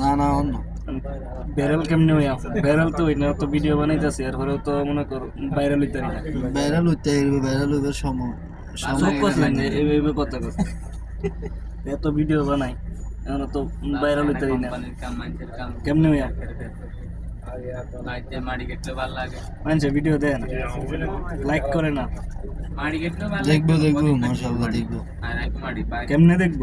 না না অন্য। ব্যারেল কেমনে হইয়া? তো হইনা তো ভিডিও বানাইতেছে এরপরেও তো মনে কর ভাইরাল হইতে না। ভাইরাল হইতে হইবে ভাইরাল হইবার সময় এইভাবে কথা কর এত ভিডিও বানাই এখন তো ভাইরাল হইতে না। কেমনে হইয়া? ভিডিও দেয় না লাইক করে না। দেখব দেখব দেখব। কেমনে দেখব?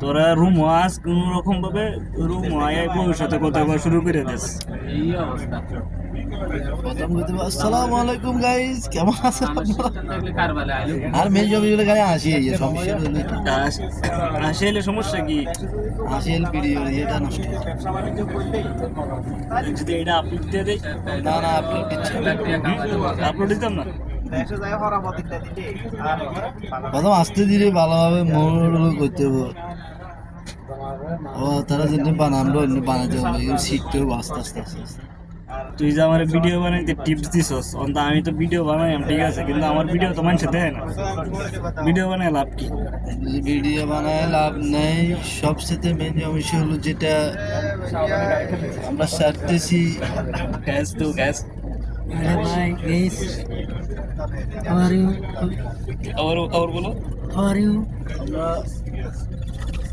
তোরা রুম আস কোন রকম ভাবে রুম আয় সাথে কথা বলা শুরু করে দিস। আসসালামু আলাইকুম গাইস কেমন আছেন? আর মেন জমিগুলো গায়ে আসি এই সমস্যা হলো এটা। সমস্যা কি? এল ভিডিও এটা নষ্ট যদি এটা আপলোড দিয়ে না না আপলোড দিচ্ছে আপলোড দিতাম না? প্রথম আস্তে ধীরে ভালোভাবে মোড় করতে হবে। ও তারা যেন বানানো অন্য বানাতে হবে এগুলো শিখতে হবে আস্তে আস্তে আস্তে আস্তে। তুই যে আমার ভিডিও বানাইতে টিপস দিছস অন্ত আমি তো ভিডিও বানাইম ঠিক আছে কিন্তু আমার ভিডিও তো মানুষে দেয় না। ভিডিও বানায় লাভ কি? ভিডিও বানায় লাভ নেই। সবচেয়ে মেন সমস্যা হলো যেটা আমরা সারতেছি গ্যাস তো গ্যাস? আবার আবার বলো How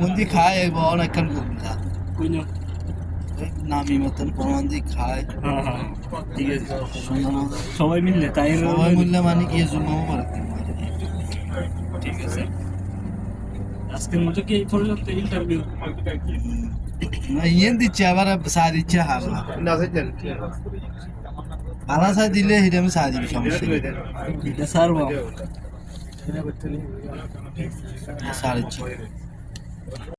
মন্দি খায় একখান করবি না নামি মতন প্রমাণ দিয়ে খায় ঠিক আছে সবাই মিললে তাই সবাই মিললে মানে কি মুবারক মানে। ঠিক আছে আজকের মতো কি এই পর্যন্ত ইন্টারভিউ না ইয়ে দিচ্ছে আবার চা দিচ্ছে হারলা ভাড়া চা দিলে সেটা আমি চা দিবি সমস্যা এটা সারবো দিচ্ছি।